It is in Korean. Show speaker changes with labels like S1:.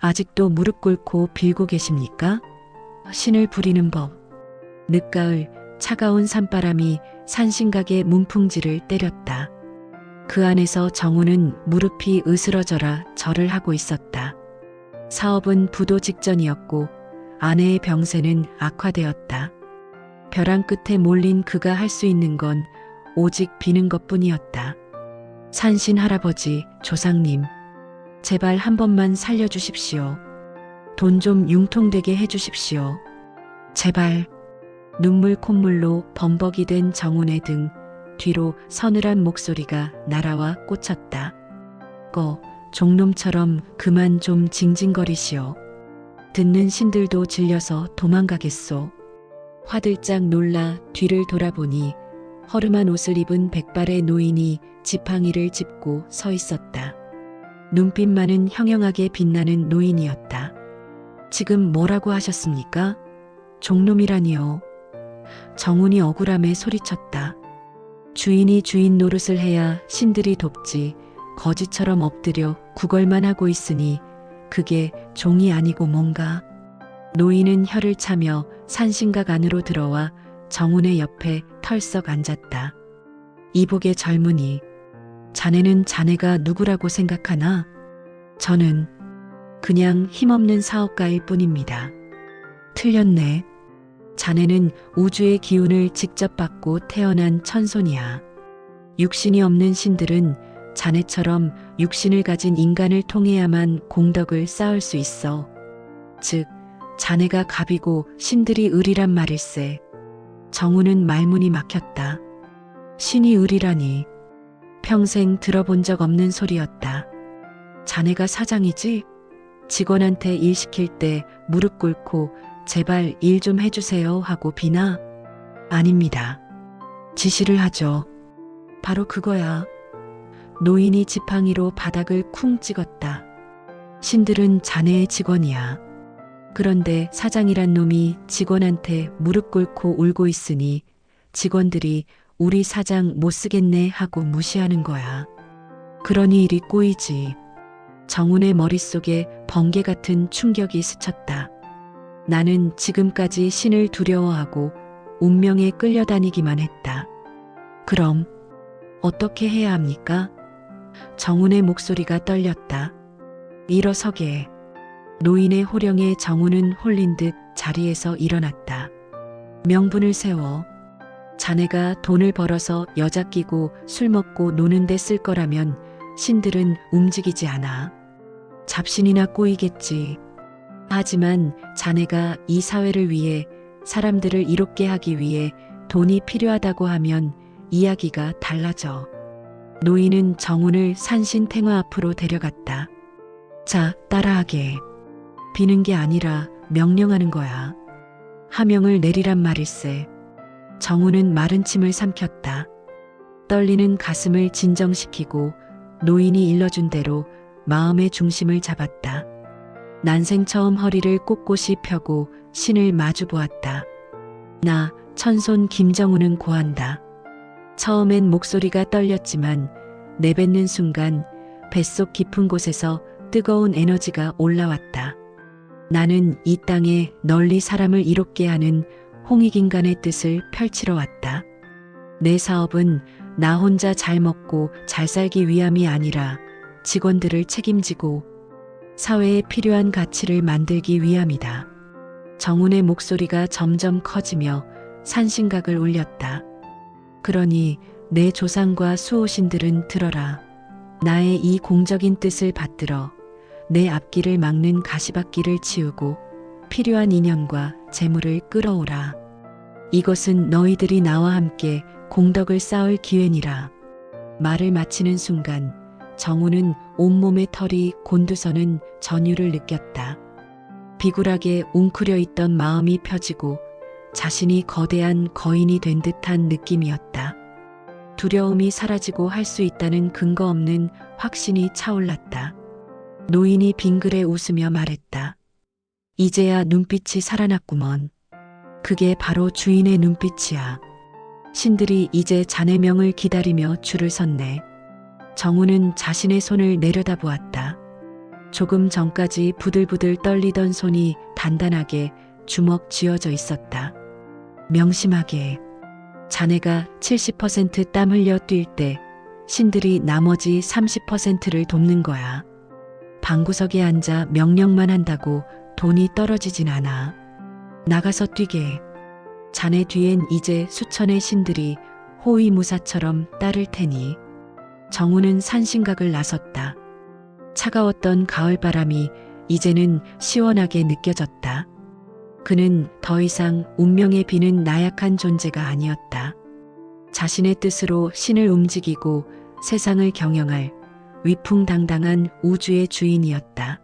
S1: 아직도 무릎 꿇고 빌고 계십니까? 신을 부리는 법. 늦가을 차가운 산바람이 산신각의 문풍지를 때렸다. 그 안에서 정우는 무릎이 으스러져라 절을 하고 있었다. 사업은 부도 직전이었고 아내의 병세는 악화되었다. 벼랑 끝에 몰린 그가 할 수 있는 건 오직 비는 것 뿐이었다. 산신 할아버지, 조상님, 제발 한 번만 살려주십시오. 돈 좀 융통되게 해주십시오. 제발. 눈물 콧물로 범벅이 된 정운의 등 뒤로 서늘한 목소리가 날아와 꽂혔다. 꺼, 종놈처럼 그만 좀 징징거리시오. 듣는 신들도 질려서 도망가겠소. 화들짝 놀라 뒤를 돌아보니 허름한 옷을 입은 백발의 노인이 지팡이를 짚고 서 있었다. 눈빛만은 형형하게 빛나는 노인이었다. 지금 뭐라고 하셨습니까? 종놈이라니요. 정운이 억울함에 소리쳤다. 주인이 주인 노릇을 해야 신들이 돕지 거지처럼 엎드려 구걸만 하고 있으니 그게 종이 아니고 뭔가. 노인은 혀를 차며 산신각 안으로 들어와 정운의 옆에 털썩 앉았다. 이복의 젊은이. 자네는 자네가 누구라고 생각하나? 저는 그냥 힘없는 사업가일 뿐입니다. 틀렸네. 자네는 우주의 기운을 직접 받고 태어난 천손이야. 육신이 없는 신들은 자네처럼 육신을 가진 인간을 통해야만 공덕을 쌓을 수 있어. 즉, 자네가 갑이고 신들이 을이란 말일세. 정우는 말문이 막혔다. 신이 을이라니. 평생 들어본 적 없는 소리였다. 자네가 사장이지? 직원한테 일 시킬 때 무릎 꿇고 제발 일 좀 해주세요 하고 비나? 아닙니다. 지시를 하죠. 바로 그거야. 노인이 지팡이로 바닥을 쿵 찍었다. 신들은 자네의 직원이야. 그런데 사장이란 놈이 직원한테 무릎 꿇고 울고 있으니 직원들이 우리 사장 못 쓰겠네 하고 무시하는 거야. 그러니 일이 꼬이지. 정운의 머릿속에 번개 같은 충격이 스쳤다. 나는 지금까지 신을 두려워하고 운명에 끌려다니기만 했다. 그럼 어떻게 해야 합니까? 정운의 목소리가 떨렸다. 일어서게. 노인의 호령에 정운은 홀린 듯 자리에서 일어났다. 명분을 세워. 자네가 돈을 벌어서 여자 끼고 술 먹고 노는데 쓸 거라면 신들은 움직이지 않아. 잡신이나 꼬이겠지. 하지만 자네가 이 사회를 위해 사람들을 이롭게 하기 위해 돈이 필요하다고 하면 이야기가 달라져. 노인은 정운을 산신탱화 앞으로 데려갔다. 자, 따라하게. 비는 게 아니라 명령하는 거야. 하명을 내리란 말일세. 정우는 마른 침을 삼켰다. 떨리는 가슴을 진정시키고 노인이 일러준 대로 마음의 중심을 잡았다. 난생 처음 허리를 꼿꼿이 펴고 신을 마주 보았다. 나 천손 김정우는 고한다. 처음엔 목소리가 떨렸지만 내뱉는 순간 뱃속 깊은 곳에서 뜨거운 에너지가 올라왔다. 나는 이 땅에 널리 사람을 이롭게 하는 홍익인간의 뜻을 펼치러 왔다. 내 사업은 나 혼자 잘 먹고 잘 살기 위함이 아니라 직원들을 책임지고 사회에 필요한 가치를 만들기 위함이다. 정운의 목소리가 점점 커지며 산신각을 울렸다. 그러니 내 조상과 수호신들은 들어라. 나의 이 공적인 뜻을 받들어 내 앞길을 막는 가시밭길을 치우고 필요한 인연과 재물을 끌어오라. 이것은 너희들이 나와 함께 공덕을 쌓을 기회니라. 말을 마치는 순간 정우는 온몸의 털이 곤두서는 전율을 느꼈다. 비굴하게 웅크려 있던 마음이 펴지고 자신이 거대한 거인이 된 듯한 느낌이었다. 두려움이 사라지고 할 수 있다는 근거 없는 확신이 차올랐다. 노인이 빙그레 웃으며 말했다. 이제야 눈빛이 살아났구먼. 그게 바로 주인의 눈빛이야. 신들이 이제 자네 명을 기다리며 줄을 섰네. 정우는 자신의 손을 내려다보았다. 조금 전까지 부들부들 떨리던 손이 단단하게 주먹 쥐어져 있었다. 명심하게. 자네가 70%땀 흘려 뛸 때 신들이 나머지 30%를 돕는 거야. 방구석에 앉아 명령만 한다고 돈이 떨어지진 않아. 나가서 뛰게. 자네 뒤엔 이제 수천의 신들이 호위무사처럼 따를 테니. 정우는 산신각을 나섰다. 차가웠던 가을바람이 이제는 시원하게 느껴졌다. 그는 더 이상 운명에 비는 나약한 존재가 아니었다. 자신의 뜻으로 신을 움직이고 세상을 경영할 위풍당당한 우주의 주인이었다.